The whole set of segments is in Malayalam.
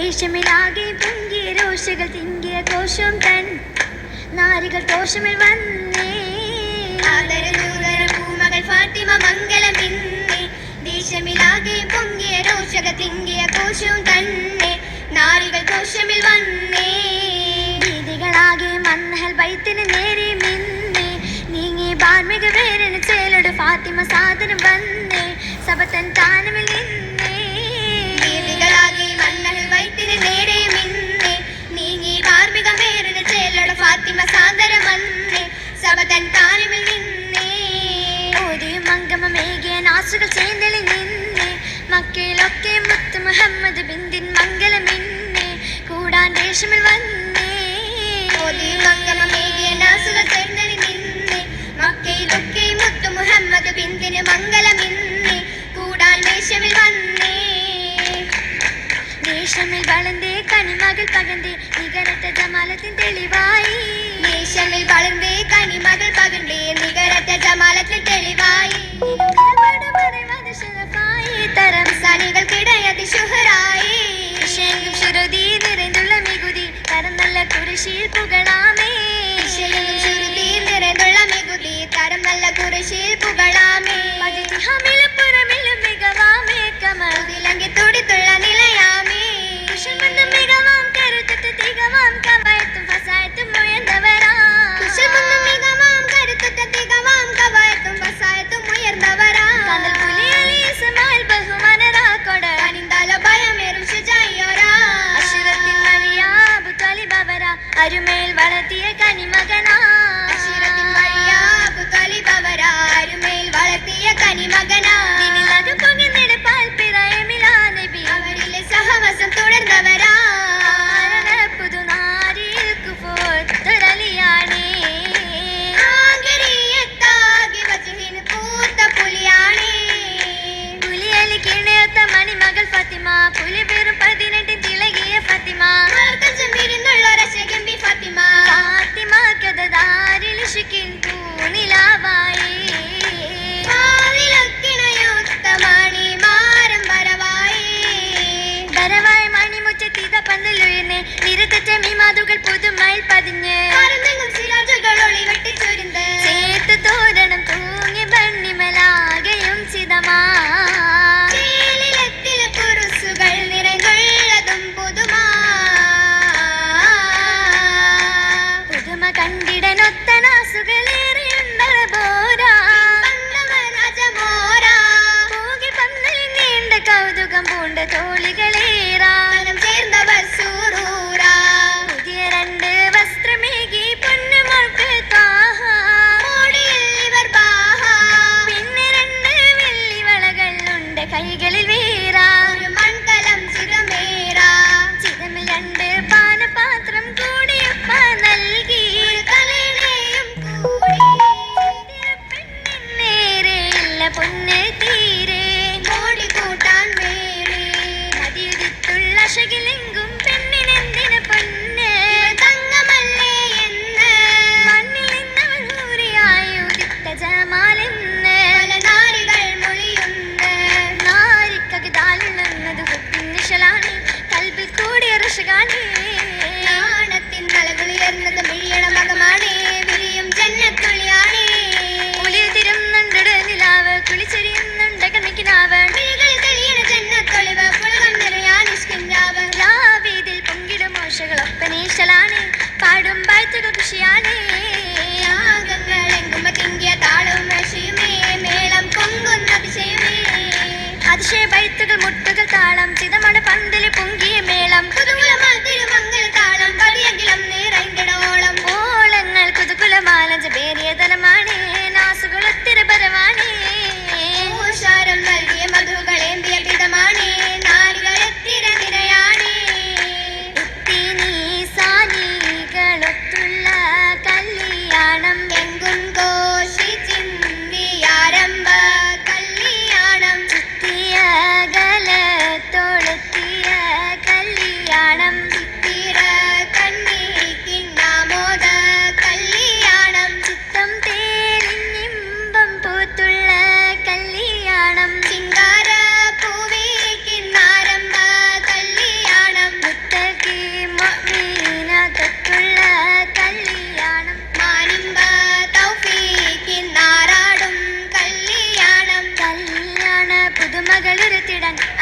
ദേശമിലാകെ പൊങ്കിയ രോഷകൾ തിങ്കിയ കോശം തൻ നാരികൾ കോശമിൽ വന്നേ. പൂമകൾ ഫാത്തിമ മംഗലം പിന്നെ ദേശമിലാകെ പൊങ്കിയ രോഷക തിങ്കിയ കോശം തന്നെ. നാരികൾ ദോഷമിൽ വന്നേ. രീതികളാകെ മന്നഹൽ വൈത്തിന് നേരെ മിന്നേ. നീങ്ങി ബാർമിക വേരന് ചേലട് ഫാത്തിമ സാധനം വന്നേ. സബത്തൻ താനമിൽ നിന്നേ. ആകാശമിൽ വന്നേ. മോദി മംഗമേകിയ നാസുക കണ്ടറി നിന്നെ. മക്കയിലൊക്കെ മുത്തു മുഹമ്മദ് ബിന്ദിന് മംഗളമിന്നെ കൂടാൻ വേഷമിൽ വന്നേ. വേഷമിൽ വളന്തേ കണിമകൾ പകന്തേ നികരത്ത ജമാലത്തിൻ തെളിവായി കുറശിയിൽ പുകളാമേ ശരണം ചെറുതീ തരം നല്ല കുറശിയിൽ അരുമേൽ വളർത്തിയ കനിമകനാ. അരുമേൽ വളർത്തിയ കനിമകനാ. അത് പൊങ്ങി നടപ്പാൽ പിറയമിലാ നബി. അവരിലെ സഹവസം തുടർന്നവരാ.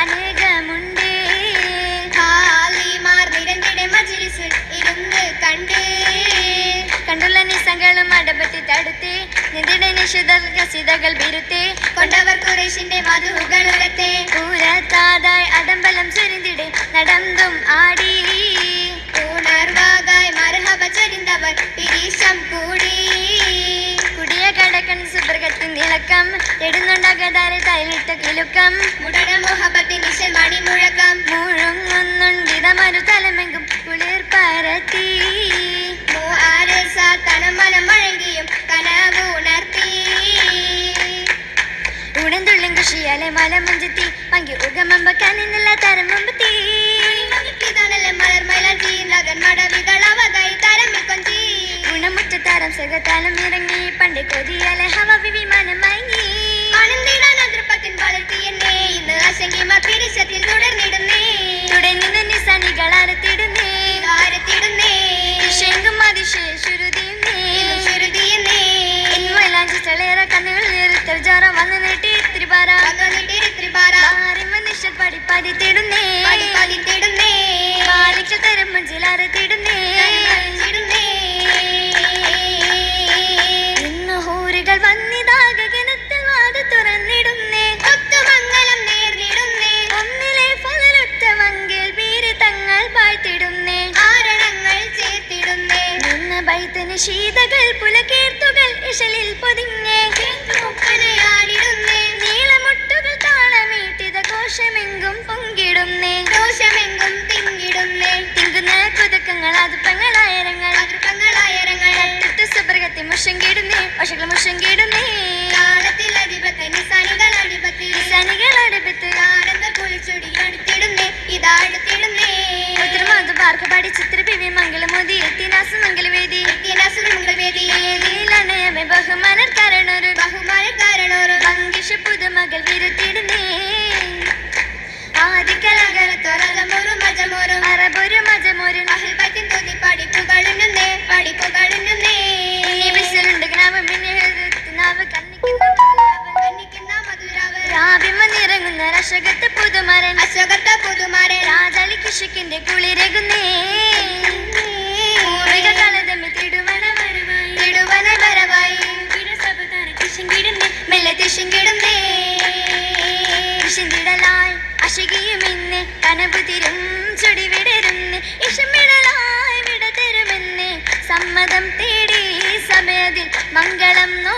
அநேகமுண்டு ഹാലിമാർ കണ്ടുള്ള നിസങ്ങളും അടപത്തി തടുത്ത്. നിതിടെ നിഷിത കസിതകൾ കൊണ്ടവർ കുറേശിന്റെ തരം മുമ്പത്തി. ഗുണമുറ്റ താരം സുഖത്താലം ഇറങ്ങി. പണ്ട് കൊതിയാലെ ഹവ വിമാനമായി Party ഇരുട്ടിടുന്നേ. ആദിക്കലകര തൊരകമൊരു മജമൊരു അറബൊരു മജമൊരു അഹിൽപത്തിൻ തുതി പഠിപ്പുകളുന്നേ പഠിപ്പുകളുന്നേ വിസലുണ്ട് ഗ്രാമം പിന്നെ നാവ് കണ്ണിക്കുന്ന കണ്ണിക്കുന്ന മധുരാവ്. രാവിമ നിറങ്ങുന്ന അശോകത്തെ പുതുമരൻ അശോകത്തെ പുതുമരൻ. രാജാലി കൃഷിക്കിന്റെ കുളിരകുന്നേ. സമ്മതം തേടി സമയത്തിൽ മംഗളം നോ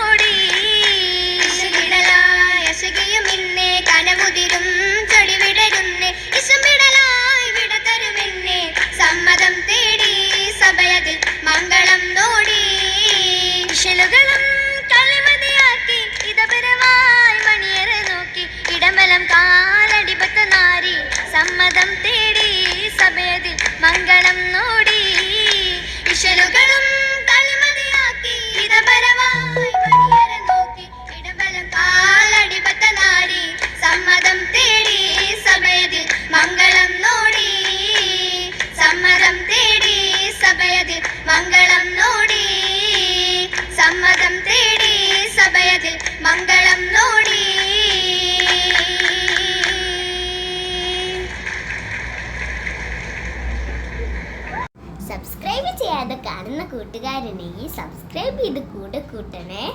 കൂട്ടുകാരനെയും സബ്സ്ക്രൈബ് ചെയ്ത് കൂടെ കൂട്ടണേ.